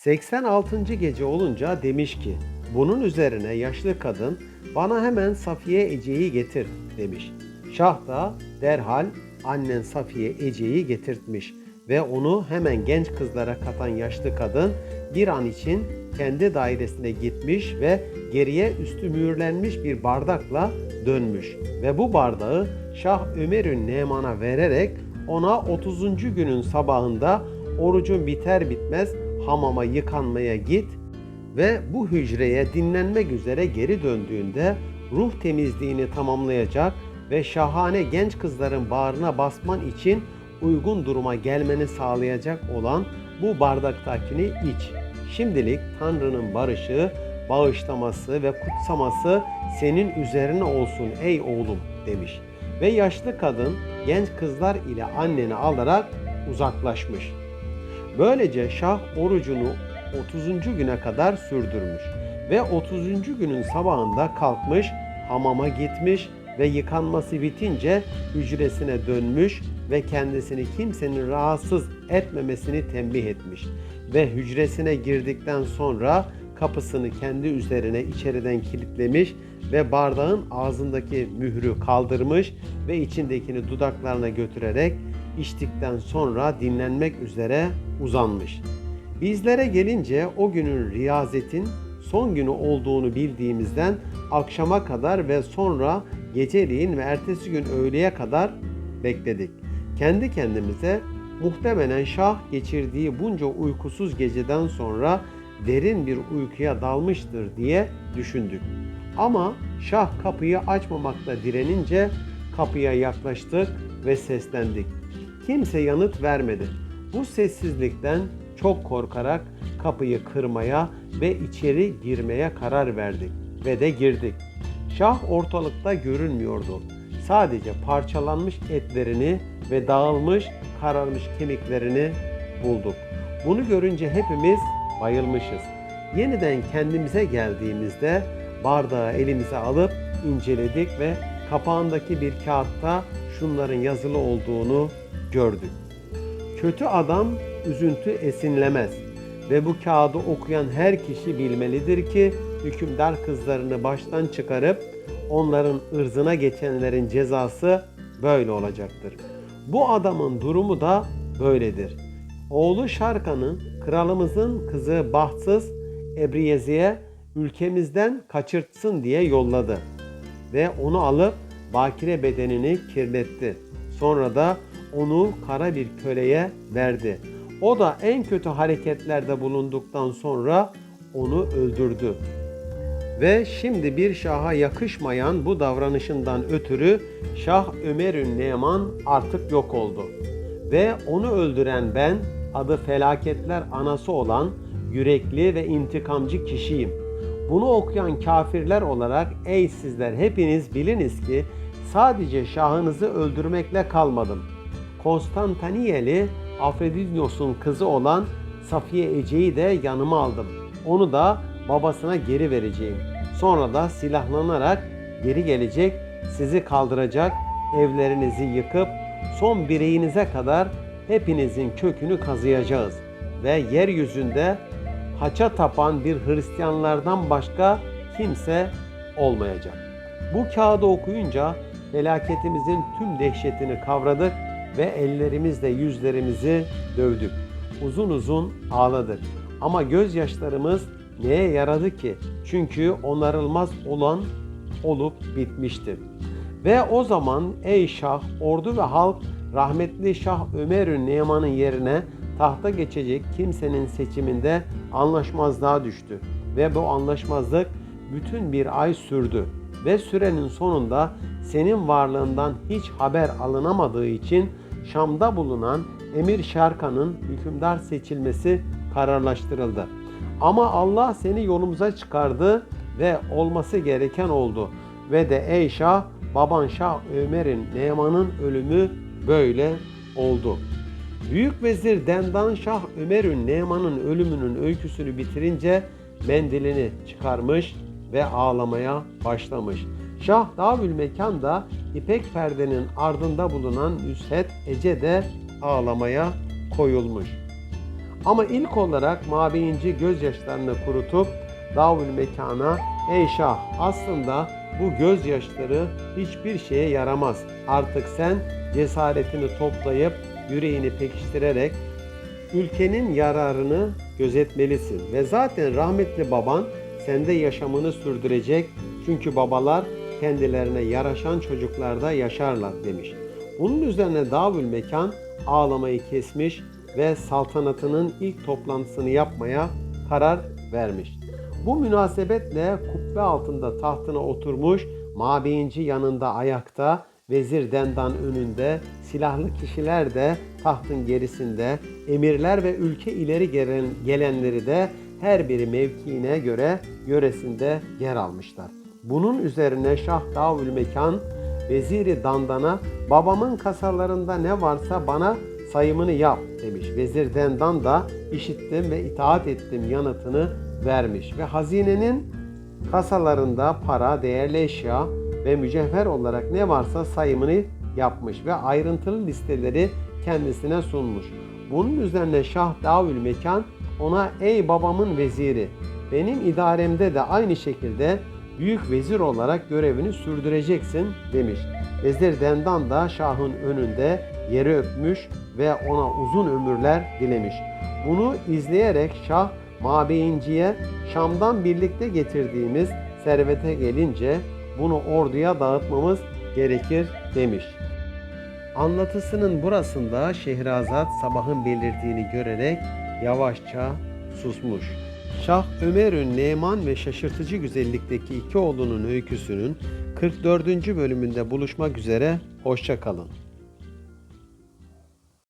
86. gece olunca demiş ki, bunun üzerine yaşlı kadın bana hemen Safiye Ece'yi getir demiş. Şah da derhal annen Safiye Ece'yi getirtmiş ve onu hemen genç kızlara katan yaşlı kadın bir an için kendi dairesine gitmiş ve geriye üstü mühürlenmiş bir bardakla dönmüş ve bu bardağı Şah Ömer'ün Neman'a vererek ona 30. günün sabahında orucun biter bitmez hamama yıkanmaya git ve bu hücreye dinlenmek üzere geri döndüğünde ruh temizliğini tamamlayacak ve şahane genç kızların bağrına basman için uygun duruma gelmeni sağlayacak olan bu bardaktakini iç. Şimdilik Tanrı'nın barışı, bağışlaması ve kutsaması senin üzerine olsun ey oğlum demiş. Ve yaşlı kadın genç kızlar ile anneni alarak uzaklaşmış. Böylece Şah orucunu 30. güne kadar sürdürmüş ve 30. günün sabahında kalkmış, hamama gitmiş ve yıkanması bitince hücresine dönmüş ve kendisini kimsenin rahatsız etmemesini tembih etmiş ve hücresine girdikten sonra kapısını kendi üzerine içeriden kilitlemiş ve bardağın ağzındaki mührü kaldırmış ve içindekini dudaklarına götürerek içtikten sonra dinlenmek üzere uzanmış. Bizlere gelince o günün riyazetin son günü olduğunu bildiğimizden akşama kadar ve sonra geceliğin ve ertesi gün öğleye kadar bekledik. Kendi kendimize muhtemelen Şah geçirdiği bunca uykusuz geceden sonra derin bir uykuya dalmıştır diye düşündük. Ama Şah kapıyı açmamakla direnince kapıya yaklaştık ve seslendik. Kimse yanıt vermedi. Bu sessizlikten çok korkarak kapıyı kırmaya ve içeri girmeye karar verdik ve de girdik. Şah ortalıkta görünmüyordu. Sadece parçalanmış etlerini ve dağılmış, kararmış kemiklerini bulduk. Bunu görünce hepimiz bayılmışız. Yeniden kendimize geldiğimizde bardağı elimize alıp inceledik ve kapağındaki bir kağıtta şunların yazılı olduğunu gördük. Kötü adam üzüntü esinlemez ve bu kağıdı okuyan her kişi bilmelidir ki hükümdar kızlarını baştan çıkarıp onların ırzına geçenlerin cezası böyle olacaktır. Bu adamın durumu da böyledir. Oğlu Şarkan'ı kralımızın kızı bahtsız Ebriyezi'ye ülkemizden kaçırtsın diye yolladı ve onu alıp bakire bedenini kirletti. Sonra da onu kara bir köleye verdi. O da en kötü hareketlerde bulunduktan sonra onu öldürdü. Ve şimdi bir şaha yakışmayan bu davranışından ötürü Şah Ömer'ün Neman artık yok oldu. Ve onu öldüren ben adı felaketler anası olan yürekli ve intikamcı kişiyim. Bunu okuyan kafirler olarak ey sizler hepiniz biliniz ki sadece şahınızı öldürmekle kalmadım. Konstantiniyeli Afrodinyos'un kızı olan Safiye Ece'yi de yanıma aldım. Onu da babasına geri vereceğim. Sonra da silahlanarak geri gelecek, sizi kaldıracak, evlerinizi yıkıp son bireğinize kadar hepinizin kökünü kazıyacağız ve yeryüzünde haça tapan bir Hristiyanlardan başka kimse olmayacak. Bu kağıdı okuyunca felaketimizin tüm dehşetini kavradık ve ellerimizle yüzlerimizi dövdük. Uzun uzun ağladık. Ama gözyaşlarımız neye yaradı ki? Çünkü onarılmaz olan olup bitmişti. Ve o zaman ey Şah, ordu ve halk rahmetli Şah Ömer'ün Neman'ın yerine tahta geçecek kimsenin seçiminde anlaşmazlığa düştü. Ve bu anlaşmazlık bütün bir ay sürdü. Ve sürenin sonunda senin varlığından hiç haber alınamadığı için Şam'da bulunan Emir Şarkan'ın hükümdar seçilmesi kararlaştırıldı. Ama Allah seni yolumuza çıkardı ve olması gereken oldu. Ve de ey Şah, baban Şah Ömer'in Neman'ın ölümü böyle oldu. Büyük vezir Dendan Şah Ömer'ün Neman'ın ölümünün öyküsünü bitirince mendilini çıkarmış ve ağlamaya başlamış. Şah Davül Mekan da ipek perdenin ardında bulunan Nüshet Ece de ağlamaya koyulmuş. Ama ilk olarak Mabeyinci gözyaşlarını kurutup Davül mekana ey şah aslında bu gözyaşları hiçbir şeye yaramaz. Artık sen cesaretini toplayıp yüreğini pekiştirerek ülkenin yararını gözetmelisin. Ve zaten rahmetli baban sende yaşamını sürdürecek. Çünkü babalar kendilerine yaraşan çocuklarda yaşarlar demiş. Bunun üzerine Davül Mekan ağlamayı kesmiş ve saltanatının ilk toplantısını yapmaya karar vermiş. Bu münasebetle kubbe altında tahtına oturmuş, mabeyinci yanında ayakta, vezir Dendan önünde, silahlı kişiler de tahtın gerisinde, emirler ve ülke ileri gelen, gelenleri de her biri mevkiine göre yöresinde yer almışlar. Bunun üzerine Şah Davül Mekan Veziri Dandan'a babamın kasalarında ne varsa bana sayımını yap demiş. Vezir Dendan da işittim ve itaat ettim yanıtını vermiş. Ve hazinenin kasalarında para, değerli eşya ve mücevher olarak ne varsa sayımını yapmış ve ayrıntılı listeleri kendisine sunmuş. Bunun üzerine Şah Davül Mekan ona ey babamın veziri benim idaremde de aynı şekilde büyük vezir olarak görevini sürdüreceksin demiş. Vezir Dendan da Şah'ın önünde yeri öpmüş ve ona uzun ömürler dilemiş. Bunu izleyerek Şah Mabeyinci'ye Şam'dan birlikte getirdiğimiz servete gelince bunu orduya dağıtmamız gerekir demiş. Anlatısının burasında Şehrazat sabahın belirdiğini görerek yavaşça susmuş. Şah Ömer'ün Neman ve şaşırtıcı güzellikteki iki oğlunun öyküsünün 44. bölümünde buluşmak üzere, hoşça kalın.